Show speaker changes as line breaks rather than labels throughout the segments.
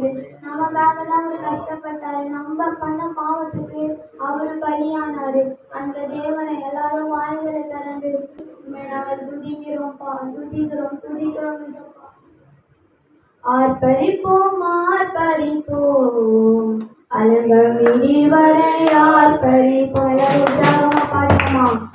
போது. நமக்காகலாம் அவர் கஷ்டப்பட்டாரு. நம்ம பண்ண பாவத்துக்கு அவர் பலியானாரு. அந்த தேவனை எல்லாரும் வாய்களை திறந்து நாங்கள் துதிக்கிறோம்ப்பா. துதிக்கிறோம் துதிக்கிறோம் ஆர்ப்பரிப்போம் ஆர்ப்பரிப்போம். அலங்கமிடி வரை ஆர்ப்பரிப்போம். பாட்டுமா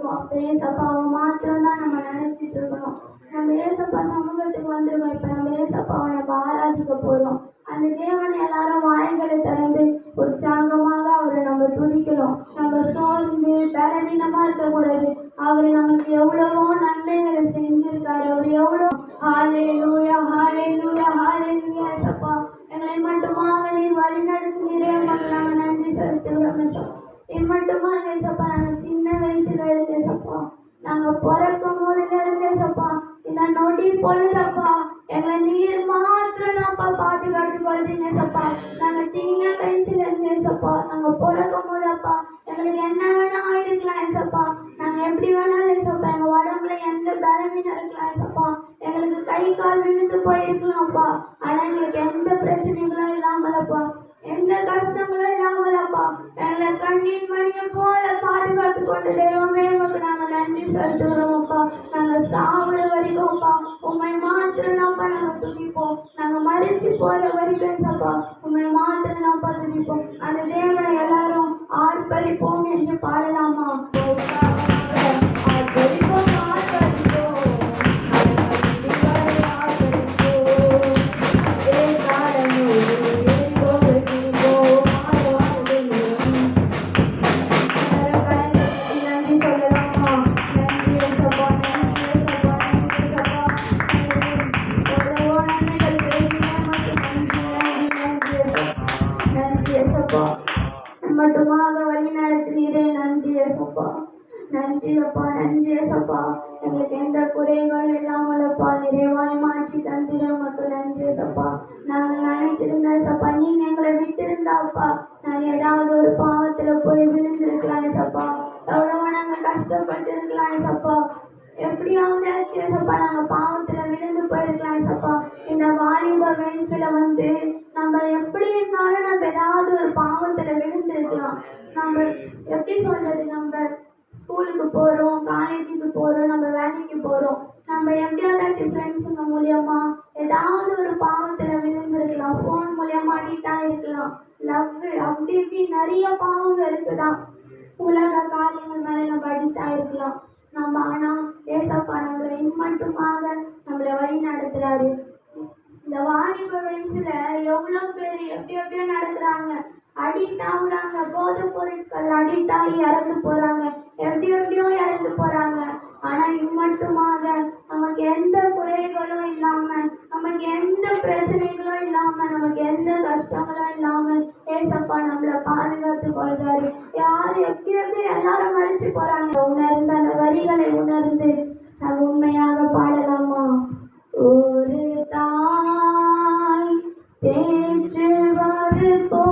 இருக்கோம் இப்போ ஏசப்பாவை மாத்திரம் தான் நம்ம நினச்சிட்டு இருக்கணும். நம்ம ஏசப்பா சமூகத்துக்கு வந்திருக்கோம். இப்போ நம்ம ஏசப்பாவை நம்ம ஆராதிக்க போகிறோம் அந்த தேவனை எல்லாரும் வாயங்களை திறந்து உற்சாகமாக அவரை நம்ம துணிக்கணும் நம்ம சோர்ந்து பலவீனமாக இருக்கக்கூடாது. அவர் நமக்கு எவ்வளவோ நன்மைகளை செய்யணும் பொழுதப்பா எங்களை நீர் மாத்திரம் மாத்திரம்ப்பா பாதுகாத்து கொள்றீங்க சப்பா. நாங்க சின்ன வயசுல இருந்தே சப்பா. நாங்க பிறக்கும் போதப்பா எங்களுக்கு என்ன வேணா ஆயிருக்கலாம் சப்பா. நாங்க எப்படி வேணாலும் சப்பா. எங்க உடம்புல எந்த பலவீனம் இருக்கலாம் சப்பா. எங்களுக்கு கை கால் விழுந்து போயிருக்கலாம்ப்பா ஆனா எங்களுக்கு எந்த பிரச்சனைகளும் இல்லாமலப்பா எந்த கஷ்டங்களும் இல்லாமலப்பா எங்களை கண்ணீர் மணியை போல பாதுகாத்து கொண்டு தெய்வமே எங்களுக்கு நாங்க நன்றி செலுத்துகிறோம். இருக்கும் அந்த தேவனை எல்லாரும் ஆர்ப்பரிப்போம் என்று நன்றி நன்றி அப்பா நன்றி ஏசப்பா. எங்களுக்கு எந்த குறைகளும் இல்லாமலப்பா நிறைவாய் மாற்றி தந்திர மக்கள் நன்றி ஏசப்பா. நாங்கள் நினைச்சிருந்த சப்பா நீங்க எங்களை விட்டிருந்தாப்பா நான் ஏதாவது ஒரு பாவத்துல போய் விழுந்திருக்கலாம் சப்பா எவ்வளவு நாங்க கஷ்டப்பட்டு இருக்கலாம் ஏசப்பா. எப்படியாவது சப்பா நாங்க பாவத்துல விழுந்து போயிருக்கலாம் சப்பா இந்த வாலிப வயசுல வந்து நம்ம எப்படி இருந்தாலும் நம்ம ஏதாவது ஒரு பாவத்துல விழுந்திருக்கலாம். நம்ம எப்படி சொல்றது நம்ம ஸ்கூலுக்கு போகிறோம் காலேஜுக்கு போகிறோம் நம்ம வேலைக்கு போகிறோம் நம்ம எப்படியாதாச்சும் ஃப்ரெண்ட்ஸுங்க மூலியமா ஏதாவது ஒரு பாவத்தில் விழுந்திருக்கலாம் ஃபோன் மூலியமா அடிக்டாக இருக்கலாம் லவ் அப்படி இப்படி நிறைய பாவங்கள் இருக்குதான். உலக காரியங்கள் மேலே நம்ம அடிக்டாக இருக்கலாம் நம்ம ஆனால் ஏசப்பா நம்மளை இம்மட்டுமாக நம்மளை வழி நடத்துறாரு. இந்த வாலிப வயசுல எவ்வளோ பேர் எப்படி எப்படியோ நடத்துகிறாங்க அடிக்ட் ஆகுறாங்க போதை பொருட்கள் அடிக்ட் ஆகி இறந்து போறாங்க. எப்படி எப்படியோ இறந்து போறாங்க. ஆனா இம்மட்டுமாக நமக்கு எந்த குறைகளும் இல்லாம நமக்கு எந்த பிரச்சனைகளும் இல்லாம நமக்கு எந்த கஷ்டங்களும் இல்லாம ஏசப்பா நம்மளை பாதுகாத்து கொள்றாரு யாரு எப்படி எப்படி எல்லாரும் மறிச்சு போறாங்க. உணர்ந்து அந்த வரிகளை உணர்ந்து நம்ம உண்மையாக பாடலாமா? ஒரு தாய் தேற்றுவது போ